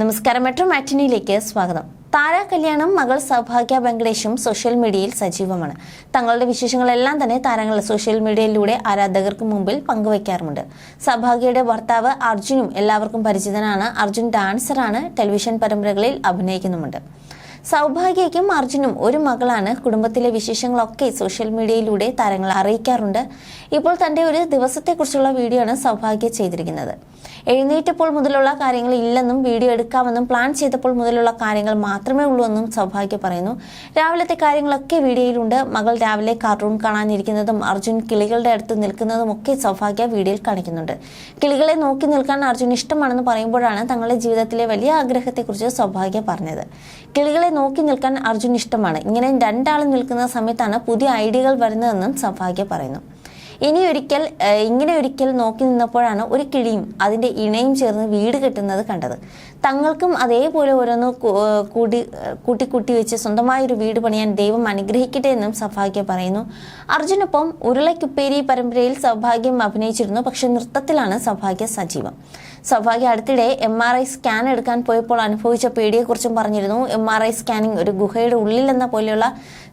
നമസ്കാരം. മെട്രോ മാറ്റിനിയിലേക്ക് സ്വാഗതം. താര കല്യാണം മകൾ സൗഭാഗ്യ വെങ്കടേഷും സോഷ്യൽ മീഡിയയിൽ സജീവമാണ്. തങ്ങളുടെ വിശേഷങ്ങളെല്ലാം തന്നെ താരങ്ങൾ സോഷ്യൽ മീഡിയയിലൂടെ ആരാധകർക്ക് മുമ്പിൽ പങ്കുവയ്ക്കാറുമുണ്ട്. സൗഭാഗ്യയുടെ ഭർത്താവ് അർജുനും എല്ലാവർക്കും പരിചിതനാണ്. അർജുൻ ഡാൻസറാണ്. ടെലിവിഷൻ പരമ്പരകളിൽ അഭിനയിക്കുന്നുമുണ്ട്. സൗഭാഗ്യയ്ക്കും അർജുനും ഒരു മകളാണ്. കുടുംബത്തിലെ വിശേഷങ്ങളൊക്കെ സോഷ്യൽ മീഡിയയിലൂടെ താരങ്ങൾ അറിയിക്കാറുണ്ട്. ഇപ്പോൾ തന്റെ ഒരു ദിവസത്തെക്കുറിച്ചുള്ള വീഡിയോ ആണ് സൗഭാഗ്യ ചെയ്തിരിക്കുന്നത്. എഴുന്നേറ്റപ്പോൾ മുതലുള്ള കാര്യങ്ങൾ ഇല്ലെന്നും വീഡിയോ എടുക്കാമെന്നും പ്ലാൻ ചെയ്തപ്പോൾ മുതലുള്ള കാര്യങ്ങൾ മാത്രമേ ഉള്ളൂ എന്നും സൗഭാഗ്യ പറയുന്നു. രാവിലത്തെ കാര്യങ്ങളൊക്കെ വീഡിയോയിലുണ്ട് മകൾ രാവിലെ കാർട്ടൂൺ കാണാനിരിക്കുന്നതും അർജുൻ കിളികളുടെ അടുത്ത് നിൽക്കുന്നതും ഒക്കെ സൗഭാഗ്യ വീഡിയോയിൽ കാണിക്കുന്നുണ്ട്. കിളികളെ നോക്കി നിൽക്കാൻ അർജുൻ ഇഷ്ടമാണെന്ന് പറയുമ്പോഴാണ് തങ്ങളുടെ ജീവിതത്തിലെ വലിയ ആഗ്രഹത്തെക്കുറിച്ച് സൗഭാഗ്യ പറഞ്ഞത്. കിളികളെ നോക്കി നിൽക്കാൻ അർജുൻ ഇഷ്ടമാണ്. ഇങ്ങനെ രണ്ടാളും നിൽക്കുന്ന സമയത്താണ് പുതിയ ഐഡിയകൾ വരുന്നതെന്നും സൗഭാഗ്യ പറയുന്നു. ഇനി ഒരിക്കൽ ഇങ്ങനെ ഒരിക്കൽ നോക്കി നിന്നപ്പോഴാണ് ഒരു കിളിയും അതിന്റെ ഇണയും ചേർന്ന് വീട് കെട്ടുന്നത് കണ്ടത്. തങ്ങൾക്കും അതേപോലെ ഓരോന്ന് കൂടി കൂട്ടി കൂട്ടിക്കൂട്ടി വെച്ച് സ്വന്തമായൊരു വീട് പണിയാൻ ദൈവം അനുഗ്രഹിക്കട്ടെ എന്നും സൗഭാഗ്യ പറയുന്നു. അർജുനൊപ്പം ഉരുളക്കുപ്പേരി പരമ്പരയിൽ സൗഭാഗ്യം അഭിനയിച്ചിരുന്നു. പക്ഷെ നൃത്തത്തിലാണ് സൗഭാഗ്യ സജീവം. സൗഭാഗ്യ അടുത്തിടെ എം ആർ ഐ സ്കാൻ എടുക്കാൻ പോയപ്പോൾ അനുഭവിച്ച പേടിയെക്കുറിച്ചും പറഞ്ഞിരുന്നു. എം ആർ ഐ സ്കാനിങ് ഒരു ഗുഹയുടെ ഉള്ളിൽ എന്ന പോലെയുള്ള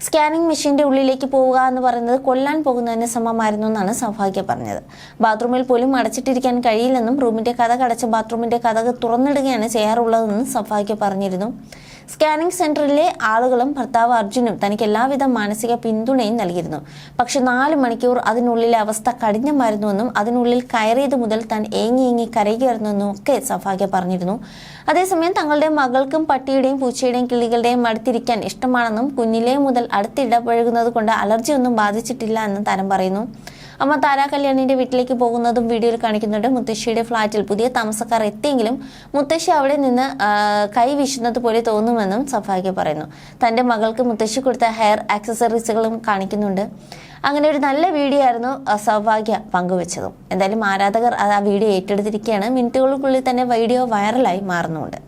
സ്കാനിങ് മെഷീന്റെ ഉള്ളിലേക്ക് പോവുക എന്ന് പറയുന്നത് കൊല്ലാൻ പോകുന്നതിന് സമമായിരുന്നു എന്നാണ് സൗഭാഗ്യ പറഞ്ഞത്. ബാത്റൂമിൽ പോലും അടച്ചിട്ടിരിക്കാൻ കഴിയില്ലെന്നും റൂമിന്റെ കഥ കടച്ച് ബാത്റൂമിന്റെ കഥ തുറന്നിടുകയാണ് ചെയ്യാറുള്ളതെന്നും സൗഭാഗ്യ പറഞ്ഞിരുന്നു. സ്കാനിംഗ് സെന്ററിലെ ആളുകളും ഭർത്താവ് അർജുനും തനിക്ക് എല്ലാവിധ മാനസിക പിന്തുണയും നൽകിയിരുന്നു. പക്ഷെ നാല് മണിക്കൂർ അതിനുള്ളിലെ അവസ്ഥ കഠിനമായിരുന്നുവെന്നും അതിനുള്ളിൽ കയറിയത് മുതൽ താൻ ഏങ്ങി ഏങ്ങി ഒക്കെ സഫാഗ്യ പറഞ്ഞിരുന്നു. അതേസമയം തങ്ങളുടെ മകൾക്കും പട്ടിയുടെയും പൂച്ചയുടെയും കിളികളുടെയും അടുത്തിരിക്കാൻ ഇഷ്ടമാണെന്നും കുഞ്ഞിലേ മുതൽ അടുത്തിടപഴകുന്നത് കൊണ്ട് അലർജിയൊന്നും ബാധിച്ചിട്ടില്ല എന്നും താരം പറയുന്നു. അമ്മ താര കല്യാണിന്റെ വീട്ടിലേക്ക് പോകുന്നതും വീഡിയോയിൽ കാണിക്കുന്നുണ്ട്. മുത്തശ്ശിയുടെ ഫ്ളാറ്റിൽ പുതിയ താമസക്കാർ എത്തിയെങ്കിലും മുത്തശ്ശി അവിടെ നിന്ന് കൈ വീശുന്നത് പോലെ തോന്നുമെന്നും സഫാഖ്യ പറയുന്നു. തന്റെ മകൾക്ക് മുത്തശ്ശി കൊടുത്ത ഹെയർ ആക്സസറീസുകളും കാണിക്കുന്നുണ്ട്. അങ്ങനെ ഒരു നല്ല വീഡിയോ ആയിരുന്നു സൗഭാഗ്യ പങ്കുവച്ചതും. എന്തായാലും ആരാധകർ ആ വീഡിയോ ഏറ്റെടുത്തിരിക്കുകയാണ്. മിനിറ്റുകൾക്കുള്ളിൽ തന്നെ വീഡിയോ വൈറലായി മാറുന്നുണ്ട്.